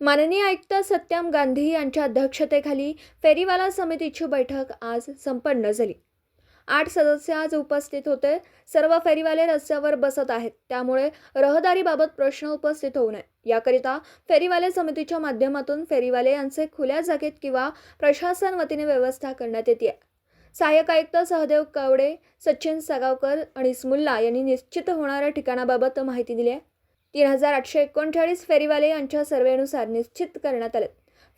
माननीय आयुक्त सत्यम गांधी यांच्या अध्यक्षतेखाली फेरीवाला समितीची बैठक आज संपन्न झाली. आठ सदस्य आज उपस्थित होते. सर्व फेरीवाले रस्त्यावर बसत आहेत. त्यामुळे रहदारीबाबत प्रश्न उपस्थित होऊ नये. याकरिता फेरीवाले समितीच्या माध्यमातून फेरीवाले यांचे खुल्या जागेत किंवा प्रशासन वतीने व्यवस्था करण्यात येते सहाय्यक आयुक्त सहदेव कावडे सचिन सगावकर आणि स्मुल्ला यांनी निश्चित होणाऱ्या ठिकाणाबाबत माहिती दिली आहे तीन हजार आठशे एकोणचाळीस फेरीवाले यांच्या सर्वेनुसार निश्चित करण्यात आले.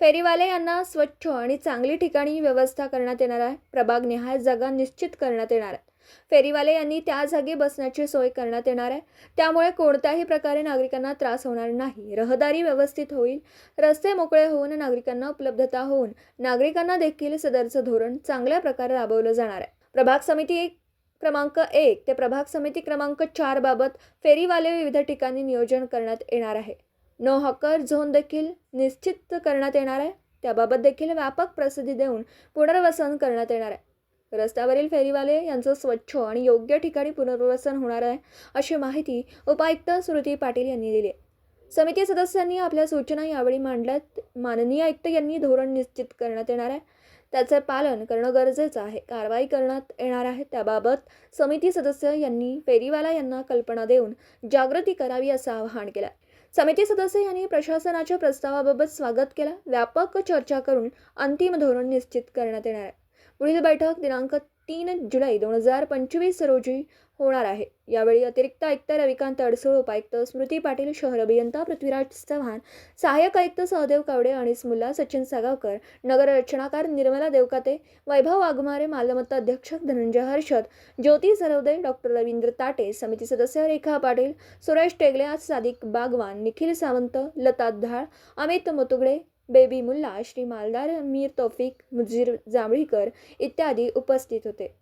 फेरीवाले यांना स्वच्छ आणि चांगली ठिकाणी व्यवस्था करण्यात येणार आहे. प्रभाग निहाय जागा निश्चित करण्यात येणार आहे. फेरीवाले यांनी त्या जागी बसण्याची सोय करण्यात येणार आहे. त्यामुळे कोणत्याही प्रकारे नागरिकांना त्रास होणार नाही. रहदारी व्यवस्थित होईल. रस्ते मोकळे होऊन नागरिकांना उपलब्धता होऊन नागरिकांना देखील सदरचं धोरण चांगल्या प्रकारे राबवलं जाणार आहे. प्रभाग समिती एक क्रमांक एक ते प्रभाग समिती क्रमांक चार बाबत फेरीवाले विविध ठिकाणी नियोजन करण्यात येणार आहे. नो हॉकर झोन देखील निश्चित करण्यात येणार आहे. त्याबाबत देखील व्यापक प्रसिद्धी देऊन पुनर्वसन करण्यात येणार आहे. रस्त्यावरील फेरीवाले यांचं स्वच्छ आणि योग्य ठिकाणी पुनर्वसन होणार आहे अशी माहिती उपायुक्त श्रुती पाटील यांनी दिली आहे. समिती सदस्यांनी आपल्या सूचना यावेळी मांडल्यात. माननीय आयुक्त यांनी धोरण निश्चित करण्यात येणार आहे. त्याचे पालन करणं गरजेचं आहे. कारवाई करण्यात येणार आहे. त्याबाबत समिती सदस्य यांनी फेरीवाला यांना कल्पना देऊन जागृती करावी असं आवाहन केलं समिती सदस्य यांनी प्रशासनाच्या प्रस्तावाबाबत स्वागत केला. व्यापक चर्चा करून अंतिम धोरण निश्चित करण्यात येणार आहे. पुढील बैठक दिनांक तीन जुलै दोन हजार पंचवीस रोजी होणार आहे. यावेळी अतिरिक्त आयुक्त रविकांत अडसूळ उपायुक्त स्मृती पाटील शहर अभियंता पृथ्वीराज चव्हाण सहाय्यक आयुक्त सहदेव कावडे आणि मुल्ला सचिन सागावकर नगर रचनाकार निर्मला देवकाते वैभव वाघमारे मालमत्ता अध्यक्ष धनंजय हर्षद ज्योती सरवदे डॉक्टर रवींद्र ताटे समिती सदस्य रेखा पाटील सुरेश टेगले सादिक बागवान निखिल सावंत लता धाळ अमित मुतुगडे बेबी मुल्ला श्री मालदार मीर तौफिक मुजीर जांभळीकर इत्यादी उपस्थित होते.